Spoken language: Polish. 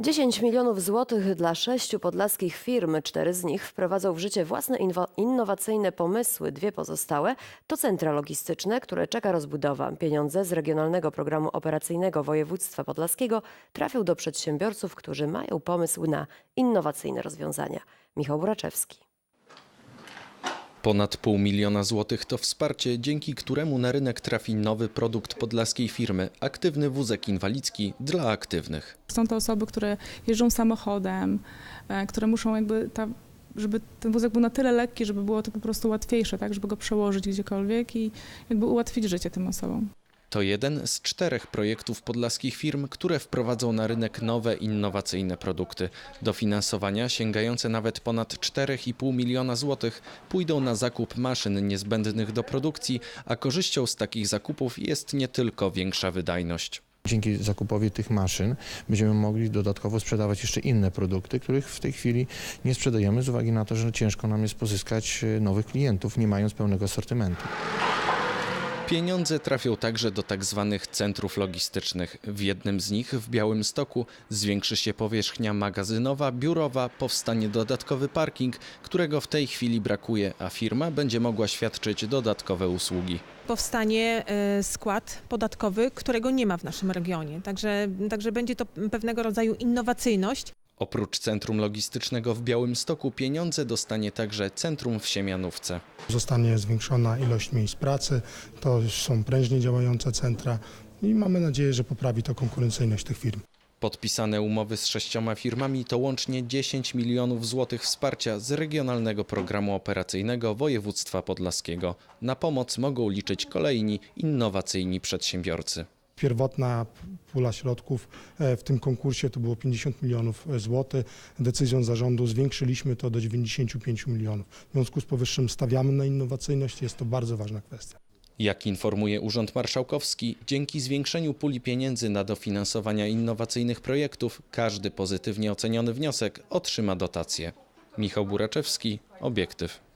10 milionów złotych dla sześciu podlaskich firm, cztery z nich wprowadzą w życie własne innowacyjne pomysły, dwie pozostałe to centra logistyczne, które czeka rozbudowa. Pieniądze z Regionalnego Programu Operacyjnego Województwa Podlaskiego trafią do przedsiębiorców, którzy mają pomysł na innowacyjne rozwiązania. Michał Buraczewski. Ponad pół miliona złotych to wsparcie, dzięki któremu na rynek trafi nowy produkt podlaskiej firmy aktywny wózek inwalidzki dla aktywnych. Są to osoby, które jeżdżą samochodem, e, które muszą jakby ta, żeby ten wózek był na tyle lekki, żeby było to po prostu łatwiejsze, tak, żeby go przełożyć gdziekolwiek i jakby ułatwić życie tym osobom. To jeden z czterech projektów podlaskich firm, które wprowadzą na rynek nowe, innowacyjne produkty. Dofinansowania sięgające nawet ponad 4,5 miliona złotych pójdą na zakup maszyn niezbędnych do produkcji, a korzyścią z takich zakupów jest nie tylko większa wydajność. Dzięki zakupowi tych maszyn będziemy mogli dodatkowo sprzedawać jeszcze inne produkty, których w tej chwili nie sprzedajemy z uwagi na to, że ciężko nam jest pozyskać e, nowych klientów, nie mając pełnego asortymentu. Pieniądze trafią także do tak zwanych centrów logistycznych. W jednym z nich, w Białymstoku, zwiększy się powierzchnia magazynowa, biurowa, powstanie dodatkowy parking, którego w tej chwili brakuje, a firma będzie mogła świadczyć dodatkowe usługi. powstanie e, skład podatkowy, którego nie ma w naszym regionie. Także, także będzie to pewnego rodzaju innowacyjność. Oprócz centrum logistycznego w Białymstoku pieniądze dostanie także centrum w Siemianówce. Zostanie zwiększona ilość miejsc pracy, to są prężnie działające centra i mamy nadzieję, że poprawi to konkurencyjność tych firm. Podpisane umowy z sześcioma firmami to łącznie 10 milionów złotych wsparcia z Regionalnego Programu Operacyjnego Województwa Podlaskiego. Na pomoc mogą liczyć kolejni innowacyjni przedsiębiorcy. Pierwotna pula środków e, w tym konkursie to było 50 milionów złotych. Decyzją zarządu zwiększyliśmy to do 95 milionów. W związku z powyższym stawiamy na innowacyjność, jest to bardzo ważna kwestia. Jak informuje Urząd Marszałkowski, dzięki zwiększeniu puli pieniędzy na dofinansowania innowacyjnych projektów, każdy pozytywnie oceniony wniosek otrzyma dotację. Michał Buraczewski, Obiektyw.